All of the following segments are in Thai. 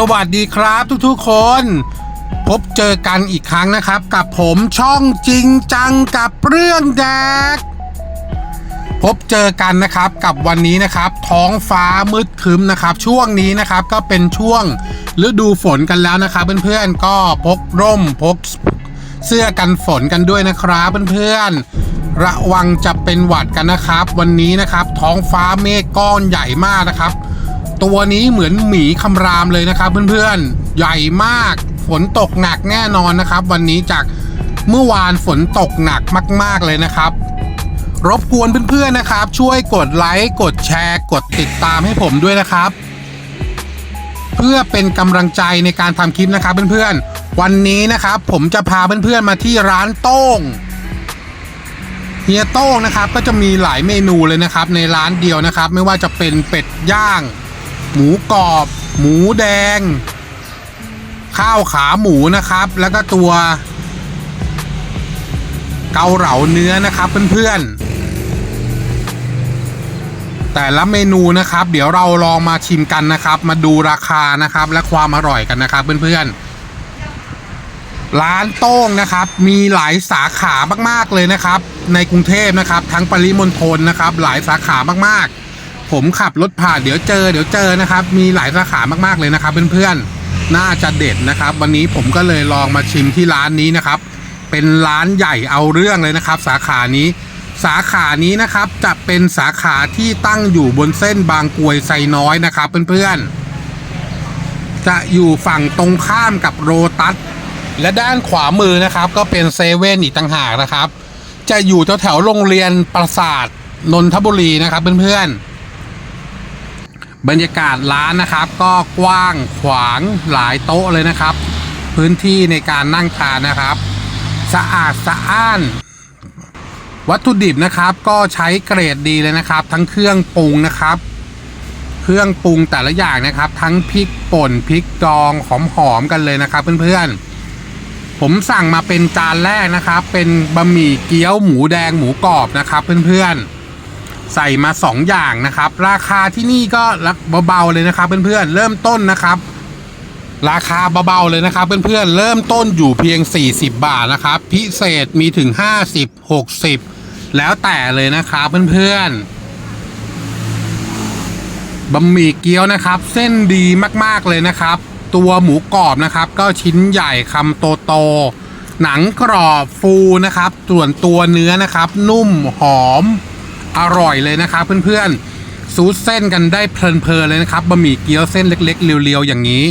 สวัสดีครับทุกๆคน พบเจอกันอีกครั้งนะครับ กับผมช่องจริงจังกับเรื่องแดก พบเจอกันนะครับกับวันนี้นะครับ ท้องฟ้ามืดครึ้มนะครับ ช่วงนี้นะครับก็เป็นช่วงฤดูฝนกันแล้วนะครับเพื่อนๆก็พกร่มพกเสื้อกันฝนกันด้วยนะครับเพื่อนๆระวังจะเป็นหวัดกันนะครับ วันนี้นะครับ ท้องฟ้าเมฆก้อนใหญ่มากนะครับ ตัวนี้เหมือนหมีคำรามเลยนะครับเพื่อนๆ ใหญ่มาก ฝนตกหนักแน่นอนนะครับ วันนี้จากเมื่อวานฝนตกหนักมาก ๆเลยนะครับ รบกวนเพื่อนๆนะครับ ช่วยกดไลค์ กดแชร์ กดติดตามให้ผมด้วยนะครับ เพื่อเป็นกำลังใจในการทำคลิปนะครับเพื่อนๆ วันนี้นะครับผมจะพาเพื่อนๆมาที่ร้านโต้งเฮียโต้งนะครับก็จะมีหลายเมนูเลยนะครับในร้านเดียวนะครับ ไม่ว่าจะเป็นเป็ดย่าง หมูกรอบ หมูแดง ข้าวขาหมูนะครับ แล้วก็ตัว เกาเหลาเนื้อนะครับเพื่อนๆ แต่ละเมนูนะครับ เดี๋ยวเราลองมาชิมกันนะครับ มาดูราคานะครับ และความอร่อยกันนะครับเพื่อนๆร้านโต้งนะครับมีหลายสาขามากๆเลยนะครับ ในกรุงเทพนะครับ ทั้งปริมณฑลนะครับ หลายสาขามากๆ ผมขับรถผ่านเดี๋ยวเจอเดี๋ยวเจอนะครับ มีหลายสาขามากๆเลยนะครับเพื่อนๆน่าจะเด็ดนะครับ วันนี้ผมก็เลยลองมาชิมที่ร้านนี้นะครับ เป็นร้านใหญ่เอาเรื่องเลยนะครับ สาขานี้สาขานี้นะครับจะเป็นสาขาที่ตั้งอยู่บนเส้นบางกวยไซน้อยนะครับเพื่อนๆ จะอยู่ฝั่งตรงข้ามกับโรตัส และด้านขวามือนะครับก็เป็นเซเว่นอีกต่างหากนะครับ จะอยู่แถวแถวโรงเรียนปราสาทนนทบุรีนะครับเพื่อนๆ บรรยากาศร้านนะครับ ก็กว้างขวางหลายโต๊ะเลยนะครับ พื้นที่ในการนั่งทานนะครับ สะอาดสะอ้าน วัตถุดิบนะครับ ก็ใช้เกรดดีเลยนะครับ ทั้งเครื่องปรุงนะครับ เครื่องปรุงแต่ละอย่างนะครับ ทั้งพริกป่นพริกดองหอมๆกันเลยนะครับ เพื่อนๆ ผมสั่งมาเป็นจานแรกนะครับ เป็นบะหมี่เกี๊ยวหมูแดงหมูกรอบนะครับ เพื่อนๆ ใส่มาสองอย่างนะครับ ราคาที่นี่ก็เบาๆเลยนะครับ เพื่อนๆเริ่มต้นนะครับ ราคาเบาๆเลยนะครับ เพื่อนๆเริ่มต้นอยู่เพียง 40 บาทนะครับ พิเศษมีถึง 50 60 แล้วแต่เลยนะครับเพื่อนๆบะหมี่เกี๊ยวนะครับ เส้นดีมากๆเลยนะครับ ตัวหมูกรอบนะครับ ก็ชิ้นใหญ่คำโตๆหนังกรอบฟูนะครับ ส่วนตัวเนื้อนะครับ นุ่มหอม อร่อยเลยนะครับเพื่อนๆซูดเส้นกันได้เพลินๆเลยนะครับบะหมี่เกี๊ยวเส้นเล็ก ๆ เรียวๆอย่างนี้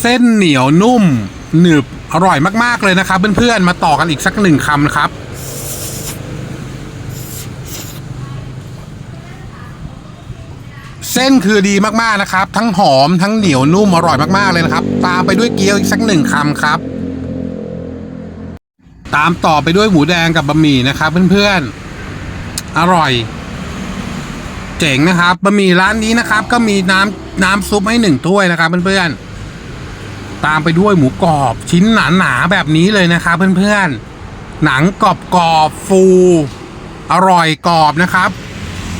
เส้นเหนียวนุ่มหนึบอร่อยมากๆเลยนะครับเพื่อนๆมาต่อกันอีกสักหนึ่งคำนะครับ เส้นคือดีมากๆนะครับ ทั้งหอมทั้งเหนียวนุ่มอร่อยมากๆเลยนะครับ ตามไปด้วยเกี๊ยวอีกสักหนึ่งคำครับ ตามต่อไปด้วยหมูแดงกับบะหมี่นะครับ เพื่อนๆ อร่อย เจ๋งนะครับบะหมี่ร้านนี้นะครับ ก็มีน้ำน้ำซุปให้หนึ่งถ้วยนะครับ เพื่อนๆ ตามไปด้วยหมูกรอบชิ้นหนาๆแบบนี้เลยนะครับ เพื่อนๆ หนังกรอบกรอบๆฟู อร่อยกรอบนะครับ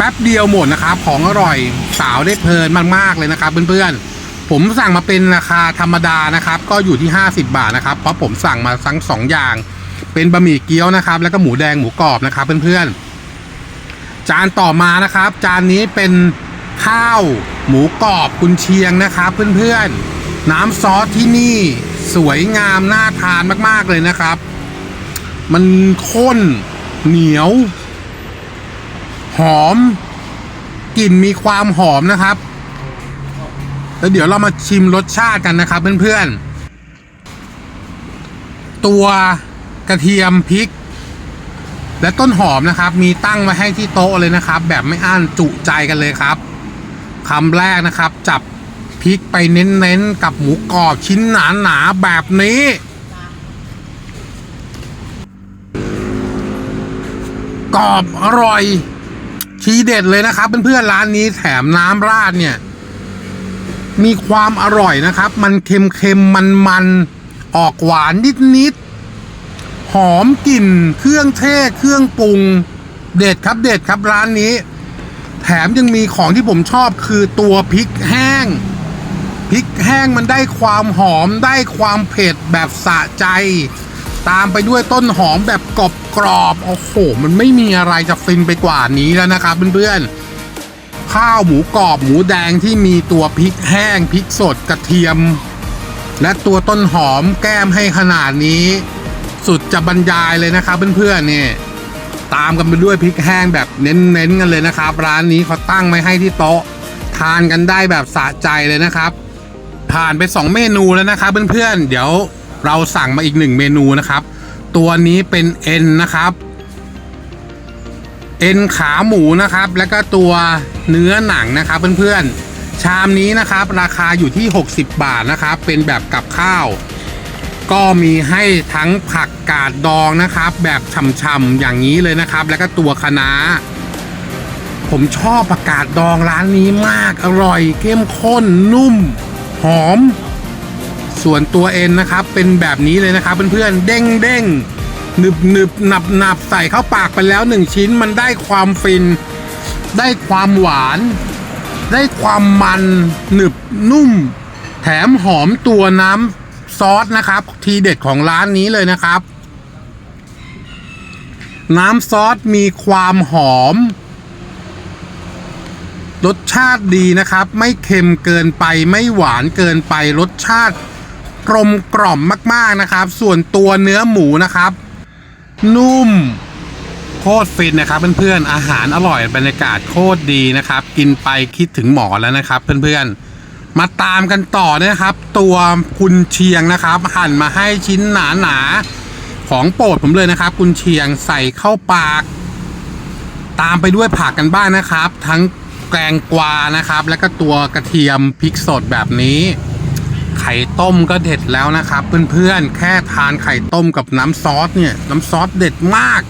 ป๊บเดียวหมดนะครับ ของอร่อยสาวได้เพลินมากๆเลยนะครับเพื่อนๆ ผมสั่งมาเป็นราคาธรรมดานะครับ ก็อยู่ที่ 50 บาทนะครับ เพราะผมสั่งมาทั้งสองอย่าง เป็นบะหมี่เกี๊ยวนะครับ แล้วก็หมูแดงหมูกรอบนะครับเพื่อนๆ จานต่อมานะครับ จานนี้เป็นข้าวหมูกรอบกุนเชียงนะครับ เพื่อนๆ น้ำซอสที่นี่สวยงามน่าทานมากๆเลยนะครับ มันข้นเหนียว หอมกลิ่นมีความหอมนะครับ แล้วเดี๋ยวเรามาชิมรสชาติกันนะครับเพื่อนๆ ตัวกระเทียมพริก และต้นหอมนะครับ มีตั้งไว้ให้ที่โต๊ะเลยนะครับ แบบไม่อั้นจุใจกันเลยครับคำแรกนะครับ จับพริกไปเน้นๆ กับหมูกรอบชิ้นหนาๆแบบนี้กรอบอร่อย ทีเด็ดเลยนะครับเพื่อนๆร้านนี้แถมน้ำราดเนี่ย มีความอร่อยนะครับ มันเค็มๆมันๆออกหวานนิดๆหอมกลิ่น เครื่องเทศเครื่องปรุง เด็ดครับเด็ดครับร้านนี้ แถมยังมีของที่ผมชอบคือตัวพริกแห้งพริกแห้งมันได้ความหอมได้ความเผ็ดแบบสะใจ ตามไปด้วยต้นหอมแบบกรอบกรอบโอ้โห มันไม่มีอะไรจะฟินไปกว่านี้แล้วนะครับเพื่อนๆ ข้าวหมูกรอบหมูแดงที่มีตัวพริกแห้งพริกสดกระเทียม และตัวต้นหอมแก้มให้ขนาดนี้ สุดจะบรรยายเลยนะครับเพื่อนๆเนี่ยตามกันไปด้วยพริกแห้งแบบเน้นๆกันเลยนะครับ ร้านนี้เขาตั้งไว้ให้ที่โต๊ะ ทานกันได้แบบสะใจเลยนะครับ ผ่านไป 2 เมนูแล้วนะครับเพื่อนๆเดี๋ยว เราสั่งมาอีกหนึ่งเมนูนะครับ ตัวนี้เป็นเอ็นนะครับเอ็นขาหมูนะครับ แล้วก็ตัวเนื้อหนังนะครับเพื่อนๆ ชามนี้นะครับ ราคาอยู่ที่ 60 บาทนะครับ เป็นแบบกับข้าว ก็มีให้ทั้งผักกาดดองนะครับ แบบฉ่ำๆอย่างนี้เลยนะครับ แล้วก็ตัวคะน้าผมชอบผักกาดดองร้านนี้มากอร่อย เข้มข้นนุ่ม หอม ส่วนตัวเอ็นนะครับเป็นแบบนี้เลยนะครับเพื่อนๆเด้งเด้งหนึบหนึบหนับหนับใส่เข้าปากไปแล้วหนึ่งชิ้นมันได้ความฟิน ได้ความหวาน ได้ความมันหนึบนุ่ม แถมหอมตัวน้ำซอสนะครับ ทีเด็ดของร้านนี้เลยนะครับ น้ำซอสมีความหอม รสชาติดีนะครับ ไม่เค็มเกินไปไม่หวานเกินไปรสชาติ กลมกล่อมมากๆนะครับ ส่วนตัวเนื้อหมูนะครับ นุ่ม โคตรฟินนะครับ เพื่อนๆอาหารอร่อยบรรยากาศโคตรดีนะครับ กินไปคิดถึงหมอแล้วนะครับ เพื่อนๆมาตามกันต่อนะครับ ตัวกุนเชียงนะครับ หั่นมาให้ชิ้นหนาๆของโปรดผมเลยนะครับ กุนเชียงใส่เข้าปาก ตามไปด้วยผักกันบ้างนะครับ ทั้งแกงกวานะครับ แล้วก็ตัวกระเทียมพริกสดแบบนี้ ไข่ต้มก็เด็ดแล้วนะครับเพื่อนๆ แค่ทานไข่ต้มกับน้ำซอสเนี่ยน้ำซอสเด็ดมาก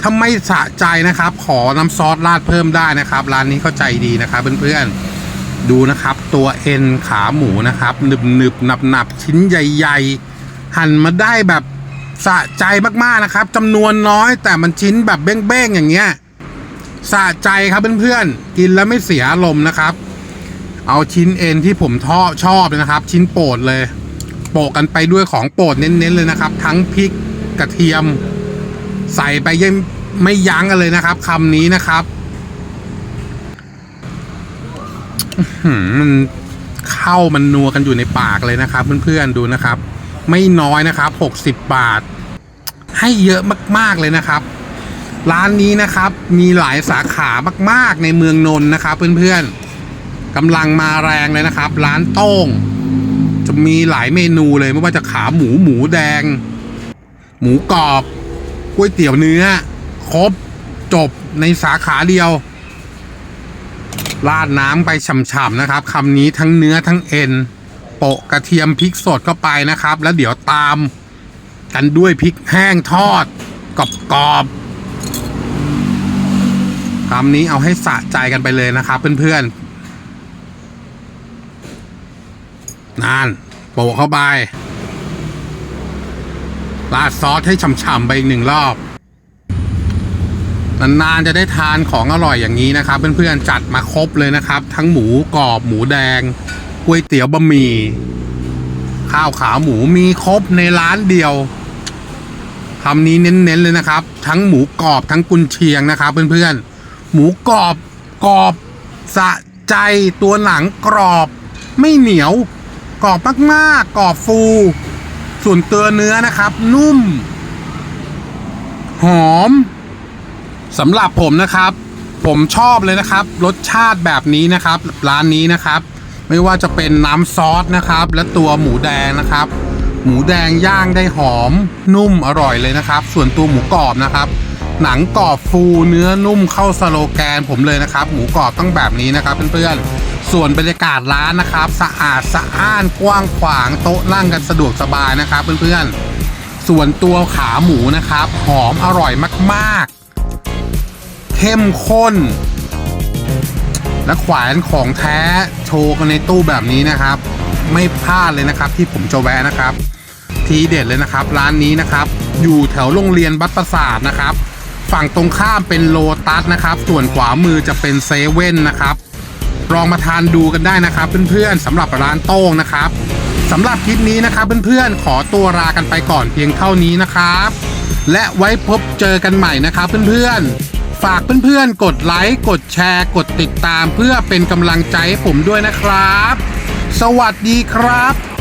ถ้าไม่สะใจนะครับ ขอน้ำซอสราดเพิ่มได้นะครับ ร้านนี้เข้าใจดีนะครับเพื่อนๆ ดูนะครับ ตัวเอ็นขาหมูนะครับหนึบหนึบหนับหนับชิ้นใหญ่ ๆ หั่นมาได้แบบสะใจมากๆนะครับจำนวนน้อยแต่มันชิ้นแบบเบ้งๆอย่างเงี้ยสะใจครับเพื่อนๆ กินแล้วไม่เสียอารมณ์นะครับ เอาชิ้นเอ็นที่ผมชอบชอบเลยนะครับ ชิ้นโปรดเลย โปะกันไปด้วยของโปรดเน้นๆเลยนะครับ ทั้งพริกกระเทียม ใส่ไปยังไม่ยั้งกันเลยนะครับคำนี้นะครับมันเข้ามันนัวกันอยู่ในปากเลยนะครับ เพื่อนๆดูนะครับ ไม่น้อยนะครับ60บาท ให้เยอะมากๆเลยนะครับ ร้านนี้นะครับ มีหลายสาขามาก ๆในเมืองนนท์นะครับ เพื่อนๆ กำลังมาแรงเลยนะครับ ร้านโต้ง จะมีหลายเมนูเลยไม่ว่าจะขาหมูหมูแดง หมูกรอบก๋วยเตี๋ยวเนื้อ ครบจบในสาขาเดียว ราดน้ำไปฉ่ำๆนะครับคำนี้ทั้งเนื้อทั้งเอ็น โปะกระเทียมพริกสดเข้าไปนะครับ แล้วเดี๋ยวตามกันด้วยพริกแห้งทอดกรอบๆคำนี้เอาให้สะใจกันไปเลยนะครับเพื่อนๆ นั่นโปะเข้าไปราดซอสให้ฉ่ำๆไปอีกหนึ่งรอบ นานๆจะได้ทานของอร่อยอย่างนี้นะครับ เพื่อนๆจัดมาครบเลยนะครับ ทั้งหมูกรอบหมูแดงก๋วยเตี๋ยวบะหมี่ข้าวขาหมูมีครบในร้านเดียวคำนี้เน้นๆเลยนะครับ ทั้งหมูกรอบทั้งกุนเชียงนะครับ เพื่อนๆหมูกรอบกรอบสะใจตัวหนังกรอบ ไม่เหนียว กรอบมากๆ กรอบฟู ส่วนตัวเนื้อนะครับ นุ่ม หอมสำหรับผมนะครับ ผมชอบเลยนะครับ รสชาติแบบนี้นะครับ ร้านนี้นะครับ ไม่ว่าจะเป็นน้ำซอสนะครับ และตัวหมูแดงนะครับ หมูแดงย่างได้หอม นุ่มอร่อยเลยนะครับ ส่วนตัวหมูกรอบนะครับ หนังกรอบฟูเนื้อนุ่มเข้าสโลแกนผมเลยนะครับ หมูกรอบต้องแบบนี้นะครับเพื่อนๆส่วนบรรยากาศร้านนะครับ สะอาดสะอ้านกว้างขวางโต๊ะนั่งกันสะดวกสบายนะครับเพื่อนๆส่วนตัวขาหมูนะครับ หอมอร่อยมากๆ เข้มข้น และแขวนของแท้โชว์กันในตู้แบบนี้นะครับ ไม่พลาดเลยนะครับที่ผมจะแวะนะครับ ทีเด็ดเลยนะครับ ร้านนี้นะครับ อยู่แถวโรงเรียนบัตประสาทนะครับ ฝั่งตรงข้ามเป็นโลตัสนะครับ ส่วนขวามือจะเป็นเซเว่นนะครับ ลองมาทานดูกันได้นะครับ เพื่อนๆสำหรับร้านโต้งนะครับสำหรับคลิปนี้นะครับเพื่อนๆขอตัวลากันไปก่อนเพียงเท่านี้นะครับ และไว้พบเจอกันใหม่นะครับเพื่อนๆ ฝากเพื่อนๆ กดไลค์ กดแชร์ กดติดตามเพื่อเป็นกำลังใจให้ผมด้วยนะครับ สวัสดีครับ